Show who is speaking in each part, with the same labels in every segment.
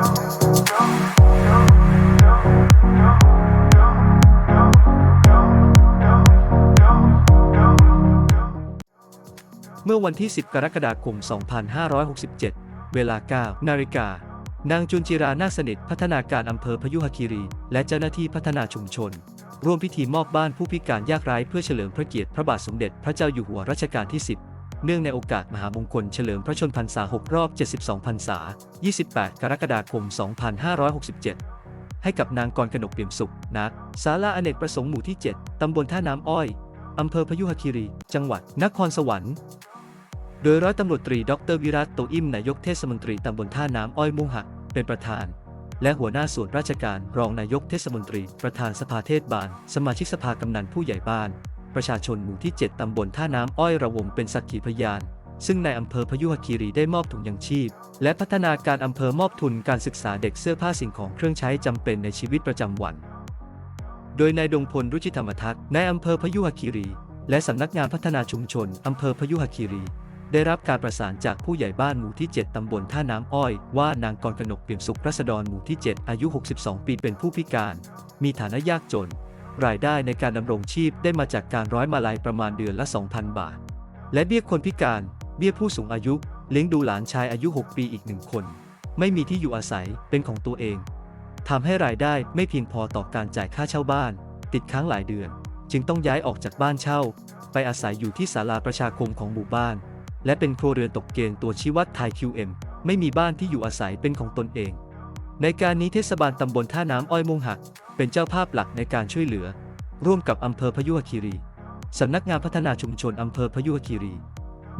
Speaker 1: เมื่อวันที่ 10 กรกฎาคม 2567 เวลา 9 นาฬิกา นางจุนจิรานาคสนิทพัฒนาการอำเภอพยุหคีรี และเจ้าหน้าที่พัฒนาชุมชน ร่วมพิธีมอบบ้านผู้พิการยากไร้เพื่อเฉลิมพระเกียรติพระบาทสมเด็จพระเจ้าอยู่หัวรัชกาลที่ 10 เนื่องในโอกาสมหามงคลเฉลิมพระชนพรรษา 6 รอบ 72 พรรษา 28 กรกฎาคม 2567 ให้กับนางกรกนกเปี่ยมสุขนักศาลาอเนกประสงค์หมู่ที่ 7 ตำบลท่าน้ำอ้อย อำเภอพยุหคีรี จังหวัด นครสวรรค์โดยร้อยตำรวจตรีดรวิรัตโตอิ่มนายกเทศมนตรีตำบลท่าน้ำอ้อยมุ่งหัก เป็นประธาน และหัวหน้าส่วนราชการรองนายกเทศมนตรี ประธานสภาเทศบาล สมาชิกสภากำนันผู้ใหญ่บ้าน ประชาชนหมู่ที่ 7 ตำบลท่าน้ำอ้อยระวงเป็นสักขีพยาน ซึ่งในอำเภอพยุหคีรีได้มอบถุงยังชีพ และพัฒนาการอำเภอมอบทุนการศึกษาเด็กเสื้อผ้าสิ่งของเครื่องใช้จำเป็นในชีวิตประจำวัน โดยนายดงพลรุจิธรรมทัศน์นายอำเภอพยุหคีรี และสำนักงานพัฒนาชุมชนอำเภอพยุหคีรีได้รับการประสานจากผู้ใหญ่บ้านหมู่ที่ 7 ตำบลท่าน้ำอ้อย ว่านางกรกนกเปี่ยมสุขรัศดรหมู่ที่ 7 อายุ 62 ปีเป็นผู้พิการ มีฐานะยากจน รายได้ในการดำรงชีพได้มาจากการร้อยมาลัยประมาณเดือนละ 2,000 บาท และเบี้ยคนพิการ เบี้ยผู้สูงอายุเลี้ยงดูหลานชายอายุ 6 ปีอีกหนึ่งคน ไม่มีที่อยู่อาศัยเป็นของตัวเองทำให้รายได้ไม่เพียงพอต่อการจ่ายค่าเช่าบ้าน ติดค้างหลายเดือน จึงต้องย้ายออกจากบ้านเช่า ไปอาศัยอยู่ที่ศาลาประชาคมของหมู่บ้าน และเป็นครัวเรือนตกเกณฑ์ตัวชี้วัดไทย QM ไม่มีบ้านที่อยู่อาศัยเป็นของตนเอง ในการนี้เทศบาลตำบลท่าน้ำอ้อยมุงหัก เป็นเจ้าภาพหลักในการช่วยเหลือ ร่วมกับอำเภอพยุหคีรีสำนักงานพัฒนาชุมชนอำเภอพยุหคีรี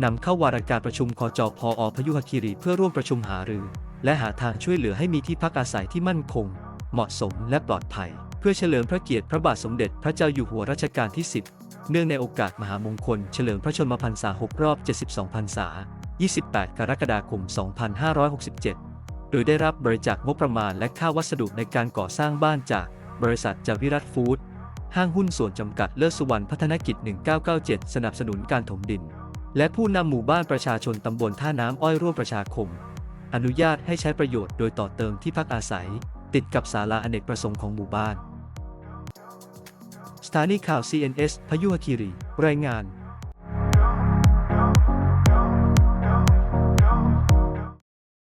Speaker 1: นำเข้าวาระการประชุมคอจพอพยุหคีรีเพื่อร่วมประชุมหารือ และหาทางช่วยเหลือให้มีที่พักอาศัยที่มั่นคง เหมาะสมและปลอดภัย เพื่อเฉลิมพระเกียรติพระบาทสมเด็จพระเจ้าอยู่หัวรัชกาลที่ 10 เนื่องในโอกาสมหามงคล เฉลิมพระชนมพรรษา6รอบ 72พรรษา 28 กรกฎาคม 2567 โดยได้รับบริจาคงบประมาณและค่าวัสดุในการก่อสร้างบ้านจากบริษัทจาวิรัตฟู้ดห้างหุ้นส่วนจำกัดเลิศสุวรรณพัฒนกิจ 1997 สนับสนุนการถมดิน และผู้นำหมู่บ้านประชาชนตำบลท่าน้ำอ้อยร่วมประชาคม อนุญาตให้ใช้ประโยชน์โดยต่อเติมที่พักอาศัย ติดกับศาลาอเนกประสงค์ของหมู่บ้าน สถานีข่าว CNS พยุหคีรี รายงาน